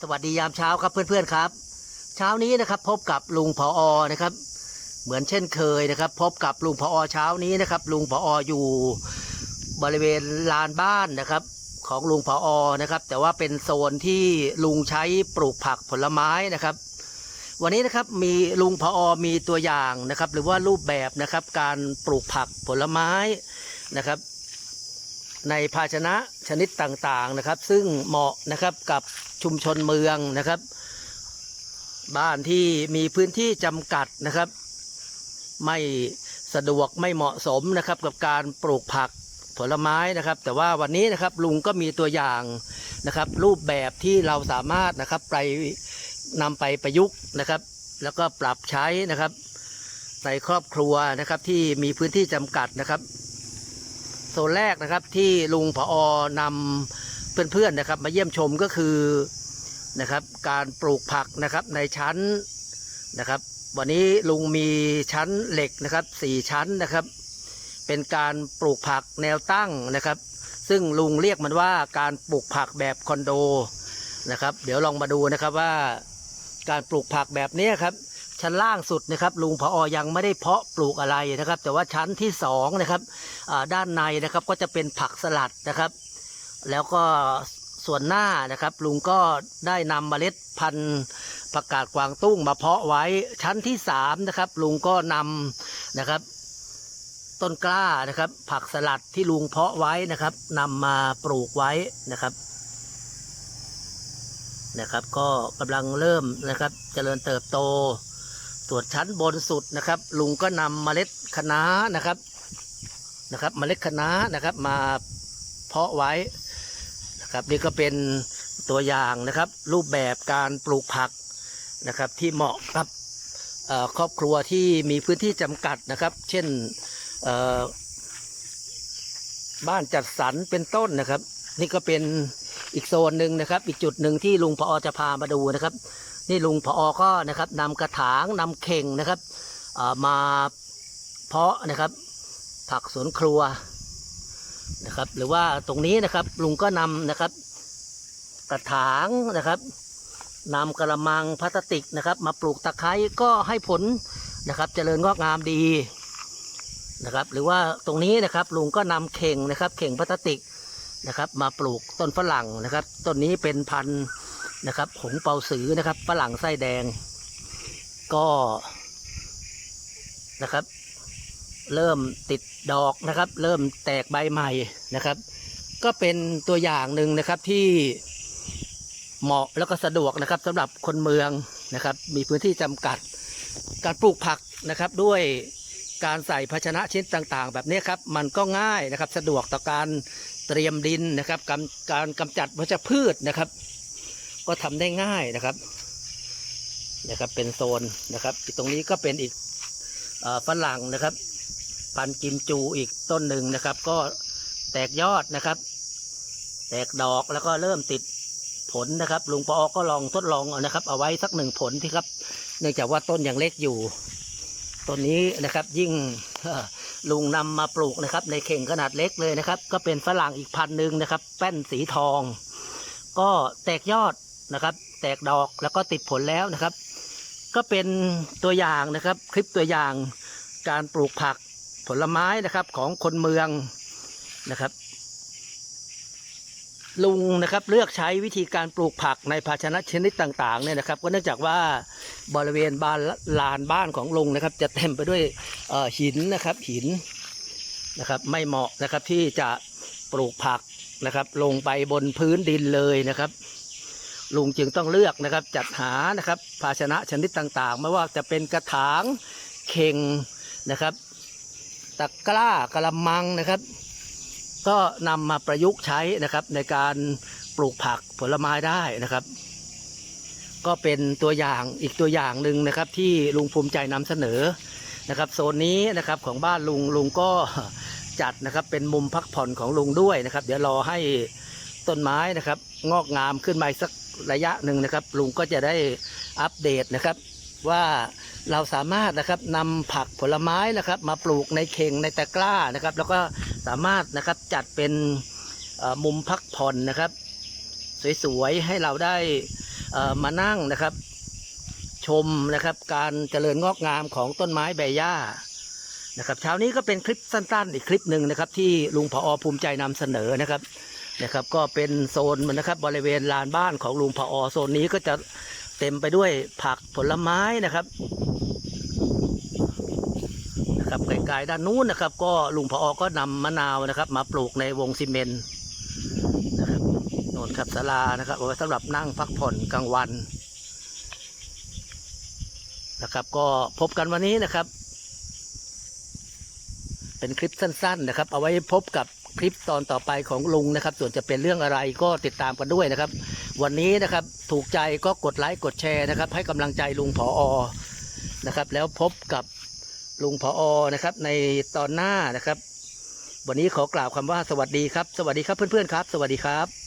สวัสดียามเช้าครับเพื่อนๆครับ เช้านี้นะครับพบกับลุงพออนะครับ เหมือนเช่นเคยนะครับ พบกับลุงพออเช้านี้นะครับ ลุงพอออยู่บริเวณลานบ้านนะครับ ของลุงพออนะครับ แต่ว่าเป็นโซนที่ลุงใช้ปลูกผักผลไม้นะครับ วันนี้นะครับมีลุงพออมีตัวอย่างนะครับ หรือว่ารูปแบบนะครับ การปลูกผักผลไม้นะครับ ในภาชนะชนิดต่างๆนะครับ ซึ่งเหมาะนะครับกับชุมชนเมืองนะครับ บ้านที่มีพื้นที่จำกัดนะครับ ไม่สะดวกไม่เหมาะสมนะครับ กับการปลูกผักผลไม้นะครับ แต่ว่าวันนี้นะครับลุงก็มีตัวอย่างนะครับ รูปแบบที่เราสามารถนะครับไปนำไปประยุกต์นะครับ แล้วก็ปรับใช้นะครับในครอบครัวนะครับที่มีพื้นที่จำกัดนะครับ โซนแรกนะครับที่ลุงผอนำเพื่อนๆนะครับ มาเยี่ยมชมก็คือนะครับ การปลูกผักนะครับในชั้นนะครับ วันนี้ลุงมีชั้นเหล็กนะครับสี่ชั้นนะครับ เป็นการปลูกผักแนวตั้งนะครับ ซึ่งลุงเรียกมันว่าการปลูกผักแบบคอนโดนะครับ เดี๋ยวลองมาดูนะครับว่าการปลูกผักแบบนี้ครับ ชั้นล่างสุดนะครับลุงพออยังไม่ได้เพาะปลูกอะไรนะครับ แต่ว่าชั้นที่สองนะครับด้านในนะครับก็จะเป็นผักสลัดนะครับ แล้วก็ส่วนหน้านะครับ ลุงก็ได้นำเมล็ดพันธุ์ผักกาดกวางตุ้งมาเพาะไว้ชั้นที่สามนะครับลุงก็นำนะครับ ต้นกล้านะครับ ผักสลัดที่ลุงเพาะไว้นะครับนำมาปลูกไว้นะครับนะครับ ก็กำลังเริ่มนะครับเจริญเติบโต ส่วนชั้นบนสุดนะครับ ลุงก็นำเมล็ดคะน้านะครับนะครับ เมล็ดคะน้านะครับ มาเพาะไว้นะครับ นี่ก็เป็นตัวอย่างนะครับ รูปแบบการปลูกผักนะครับ ที่เหมาะกับครอบครัวที่มีพื้นที่จำกัดนะครับ เช่นบ้านจัดสรรเป็นต้นนะครับ นี่ก็เป็นอีกโซนหนึ่งนะครับ อีกจุดหนึ่งที่ลุงพอจะพามาดูนะครับ นี่ลุงพอก็นะครับนำกระถางนำเข่งนะครับมาเพาะนะครับ ผักสวนครัวนะครับ หรือว่าตรงนี้นะครับลุงก็นำนะครับ กระถางนะครับนำกระมังพลาสติกนะครับ มาปลูกตะไคร้ก็ให้ผลนะครับเจริญงอกงามดีนะครับ หรือว่าตรงนี้นะครับลุงก็นำเข่งนะครับ เข่งพลาสติกนะครับ มาปลูกต้นฝรั่งนะครับต้นนี้เป็นพันธุ์ นะครับ หงเปาสือนะครับฝรั่งไส้แดง ก็นะครับ เริ่มติดดอกนะครับ เริ่มแตกใบใหม่นะครับ ก็เป็นตัวอย่างหนึ่งนะครับที่เหมาะแล้วก็สะดวกนะครับสำหรับคนเมืองนะครับ มีพื้นที่จำกัด การปลูกผักนะครับด้วยการใส่ภาชนะชิ้นต่างๆ แบบนี้ครับมันก็ง่ายนะครับสะดวกต่อการเตรียมดินนะครับกำการกำจัดวัชพืชนะครับ ก็ทำได้ง่ายนะครับนะครับ เป็นโซนนะครับตรงนี้ก็เป็นอีกฝรั่งนะครับ พันกิมจูอีกต้นหนึ่งนะครับ ก็แตกยอดนะครับ แตกดอกแล้วก็เริ่มติดผลนะครับลุงปอก็ลองทดลองนะครับ เอาไว้สักหนึ่งผลที่ครับ เนื่องจากว่าต้นยังเล็กอยู่ต้นนี้นะครับยิ่งลุงนำมาปลูกนะครับ ในเข่งขนาดเล็กเลยนะครับ ก็เป็นฝรั่งอีกพันหนึ่งนะครับ แป้นสีทอง ก็แตกยอด นะครับ แตกดอกแล้วก็ติดผลแล้วนะครับ ก็เป็นตัวอย่างนะครับ คลิปตัวอย่างการปลูกผักผลไม้นะครับของคนเมืองนะครับ ลุงนะครับเลือกใช้วิธีการปลูกผักในภาชนะชนิดต่างๆเนี่ยนะครับ ก็เนื่องจากว่าบริเวณบ้านลานบ้านของลุงนะครับ จะเต็มไปด้วยหินนะครับหินนะครับ ไม่เหมาะนะครับที่จะปลูกผักนะครับ ลงไปบนพื้นดินเลยนะครับ ลุงจึงต้องเลือกนะครับ จัดหานะครับ ภาชนะชนิดต่างๆ ไม่ว่าจะเป็นกระถางเข่งนะครับ ตะกร้ากระมังนะครับ ก็นำมาประยุกต์ใช้นะครับในการปลูกผักผลไม้ได้นะครับ ก็เป็นตัวอย่างอีกตัวอย่างหนึ่งนะครับ ที่ลุงภูมิใจนำเสนอนะครับ โซนนี้นะครับของบ้านลุงลุงก็จัดนะครับเป็นมุมพักผ่อนของลุงด้วยนะครับ เดี๋ยวรอให้ต้นไม้นะครับ งอกงามขึ้นมาสัก ระยะหนึ่งนะครับ ลุงก็จะได้อัปเดตนะครับว่าเราสามารถนะครับนำผักผลไม้นะครับ มาปลูกในเข่งในตะกร้านะครับ แล้วก็สามารถนะครับจัดเป็นมุมพักผ่อนนะครับ สวยๆให้เราได้มานั่งนะครับ ชมนะครับการเจริญงอกงามของต้นไม้ใบหญ้านะครับเช้านี้ก็เป็นคลิปสั้นๆ อีกคลิปหนึ่งนะครับ ที่ลุงพอภูมิใจนำเสนอนะครับ นะครับ ก็เป็นโซนมันนะครับ บริเวณลานบ้านของลุงพอโซนนี้ก็จะเต็มไปด้วยผักผลไม้นะครับนะครับไกลๆด้านนู้นนะครับ ก็ลุงพอก็นำมะนาวนะครับ มาปลูกในวงซีเมนต์นะครับโนนครับศาลานะครับเอาไว้สำหรับนั่งพักผ่อนกลางวันนะครับก็พบกันวันนี้นะครับ เป็นคลิปสั้น ๆนะครับ เอาไว้พบกับ คลิปตอนต่อไปของลุงนะครับ ส่วนจะเป็นเรื่องอะไรก็ติดตามกันด้วยนะครับ วันนี้นะครับถูกใจก็กดไลค์กดแชร์นะครับ ให้กำลังใจลุงผออนะครับ แล้วพบกับลุงพออนะครับ ในตอนหน้านะครับ วันนี้ขอกล่าวคำว่าสวัสดีครับ สวัสดีครับเพื่อนๆครับ สวัสดีครับ